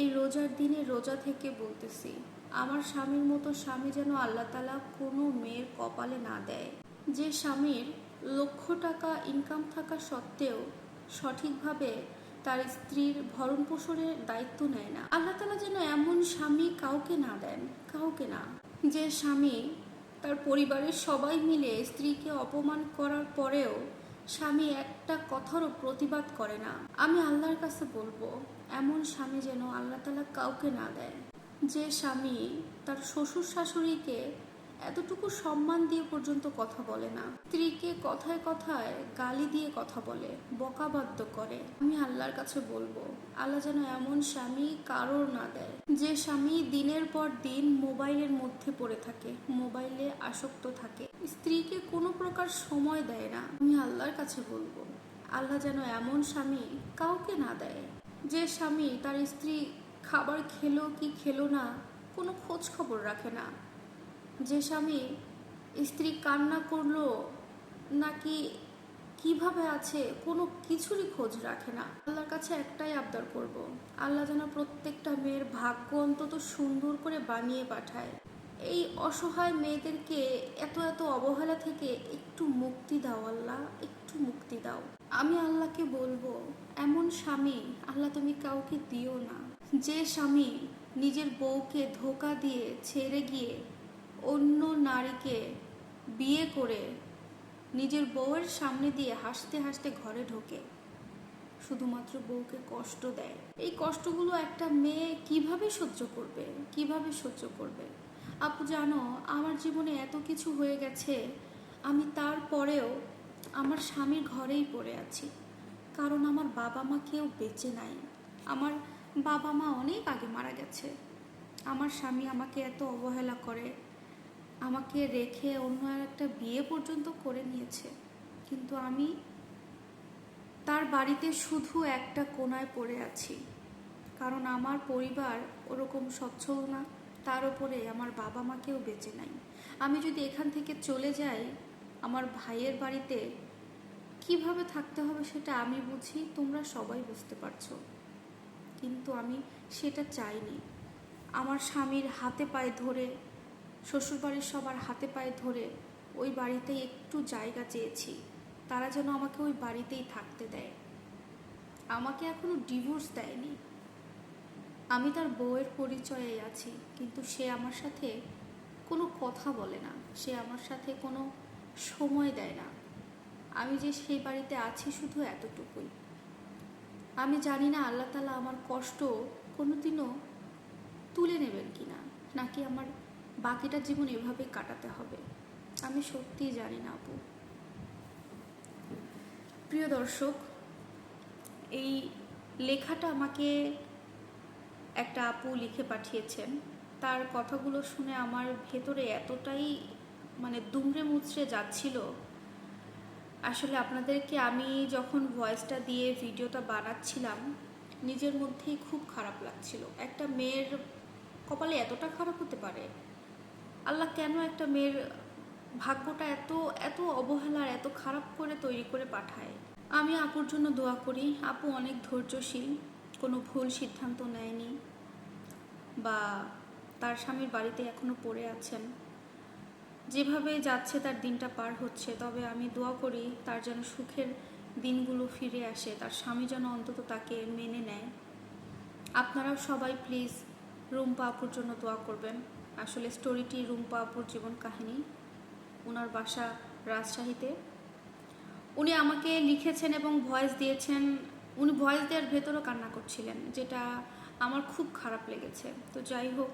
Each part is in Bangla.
এই রোজার দিনে রোজা থেকে বলতেছি, আমার স্বামীর মতো স্বামী যেন আল্লাহ তালা কোনো মেয়ের কপালে না দেয়। যে স্বামীর লক্ষ টাকা ইনকাম থাকা সত্ত্বেও সঠিকভাবে তার স্ত্রীর ভরণ পোষণের দায়িত্ব নেয় না। আল্লাহ তালা যেন এমন স্বামী কাউকে না দেন, কাউকে না। যে স্বামী তার পরিবারের সবাই মিলে স্ত্রীকে অপমান করার পরেও স্বামী একটা কথারও প্রতিবাদ করে না। আমি আল্লাহর কাছে বলব, এমন স্বামী যেন আল্লাহ তালা কাউকে না দেয়। যে স্বামী তার শ্বশুর শাশুড়িকে এতটুকু সম্মান দিয়ে পর্যন্ত কথা বলে না। স্ত্রীকে কথায় কথায় গালি দিয়ে কথা বলে বকাবাদ্য করে। আমি আল্লাহর কাছে বলব, আল্লাহ যেন এমন স্বামী কারোর না দেয়। যে স্বামী দিনের পর দিন মোবাইলের মধ্যে পড়ে থাকে, মোবাইলে আসক্ত থাকে। স্ত্রীকে কোনো প্রকার সময় দেয় না, আমি আল্লাহর কাছে বলব, আল্লাহ যেন এমন স্বামী কাউকে না দেয়। যে স্বামী তার স্ত্রী খাবার খেলো কি খেলো না, কোনো খোঁজ খবর রাখে না। যে স্বামী স্ত্রী কান্না করল নাকি কীভাবে আছে, কোনো কিছুরই খোঁজ রাখে না। আল্লাহর কাছে একটাই আবদার করব। আল্লাহ যেন প্রত্যেকটা মেয়ের ভাগ্য অন্তত সুন্দর করে বানিয়ে পাঠায়। এই অসহায় মেয়েদেরকে এত এত অবহেলা থেকে একটু মুক্তি দাও আল্লাহ, একটু মুক্তি দাও। আমি আল্লাহকে বলব, এমন স্বামী আল্লাহ তুমি কাউকে দিও না। যে স্বামী নিজের বউকে ধোকা দিয়ে ছেড়ে গিয়ে অন্য নারীকে বিয়ে করে নিজের বউয়ের সামনে দিয়ে হাসতে হাসতে ঘরে ঢোকে। শুধুমাত্র বউকে কষ্ট দেয়। এই কষ্টগুলো একটা মেয়ে কীভাবে সহ্য করবে? কীভাবে সহ্য করবে? আপু জানো, আমার জীবনে এত কিছু হয়ে গেছে, আমি তারপরেও আমার স্বামীর ঘরেই পড়ে আছি। কারণ আমার বাবা মা কেউ বেঁচে নাই। আমার বাবা মা অনেক আগে মারা গেছে। আমার স্বামী আমাকে এত অবহেলা করে আমাকে রেখে অন্য আর একটা বিয়ে পর্যন্ত করে নিয়েছে। কিন্তু আমি তার বাড়িতে শুধু একটা কোনায় পড়ে আছি। কারণ আমার পরিবার ওরকম সচ্ছল না, তার উপরে আমার বাবা মাকেও বেঁচে নাই। আমি যদি এখান থেকে চলে যাই, আমার ভাইয়ের বাড়িতে কীভাবে থাকতে হবে সেটা আমি বুঝি, তোমরা সবাই বুঝতে পারছ। কিন্তু আমি সেটা চাইনি। আমার স্বামীর হাতে পায়ে ধরে শ্বশুরবাড়ির সবার হাতে পায়ে ধরে ওই বাড়িতে একটু জায়গা চেয়েছি। তারা যেন আমাকে ওই বাড়িতেই থাকতে দেয়। আমাকে এখনও ডিভোর্স দেয়নি। আমি তার বউয়ের পরিচয়ে আছি, কিন্তু সে আমার সাথে কোনো কথা বলে না। সে আমার সাথে কোনো সময় দেয় না। আমি যে সেই বাড়িতে আছি শুধু এতটুকুই। আমি জানি না আল্লাহ তালা আমার কষ্ট কোনোদিনও তুলে নেবেন কি না নাকি আমার বাকিটা জীবন এভাবে কাটাতে হবে। আমি সত্যিই জানি না, আপু। প্রিয় দর্শক, এই লেখাটা আমাকে একটা আপু লিখে পাঠিয়েছেন। তার কথাগুলো শুনে আমার ভেতরে এতটাই মানে দুমড়ে মুচড়ে যাচ্ছিল। আসলে আপনাদেরকে আমি যখন ভয়েসটা দিয়ে ভিডিওটা বানাচ্ছিলাম, নিজের মধ্যেই খুব খারাপ লাগছিল। একটা মেয়ের কপালে এতটা খারাপ হতে পারে আল্লাহ কেন একটা মেয়ের ভাগ্যটা এত এত অবহেলার এত খারাপ করে তৈরি করে পাঠায়? আমি আপুর জন্য দোয়া করি, আপু অনেক ধৈর্যশীল, কোনো ভুল সিদ্ধান্ত নেয়নি বা তার স্বামীর বাড়িতে এখনও পড়ে আছেন। যেভাবে যাচ্ছে তার দিনটা পার হচ্ছে, তবে আমি দোয়া করি তার যেন সুখের দিনগুলো ফিরে আসে, তার স্বামী যেন অন্তত তাকে মেনে নেয়। আপনারাও সবাই প্লিজ রুম্পা আপুর জন্য দোয়া করবেন। আসলে স্টোরিটি রুম্পা আপুর জীবন কাহিনী ওনার বাসা রাজশাহীতে। উনি আমাকে লিখেছেন এবং ভয়েস দিয়েছেন, উনি ভয়েস দেওয়ার ভেতরও কান্না করছিলেন, যেটা আমার খুব খারাপ লেগেছে। তো যাই হোক,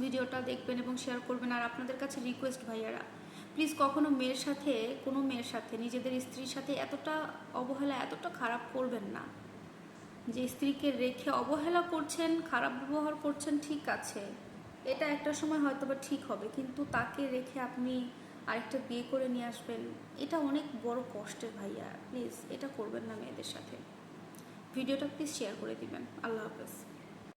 ভিডিওটা দেখবেন এবং শেয়ার করবেন। আর আপনাদের কাছে রিকোয়েস্ট ভাইয়ারা প্লিজ কখনো মেয়ের সাথে, কোনো মেয়ের সাথে, নিজেদের স্ত্রীর সাথে এতটা অবহেলা, এতটা খারাপ করবেন না। যে স্ত্রীকে রেখে অবহেলা করছেন, খারাপ ব্যবহার করছেন, ঠিক আছে। এটা একটা সময় হয়তো বা ঠিক হবে, কিন্তু তাকে রেখে আপনি আরেকটা বিয়ে করে নিয়ে আসবেন, এটা অনেক বড় কষ্টের ভাইয়া, প্লিজ এটা করবেন না মেয়েদের সাথে। ভিডিওটা প্লিজ শেয়ার করে দিবেন, আল্লাহ হাফেজ।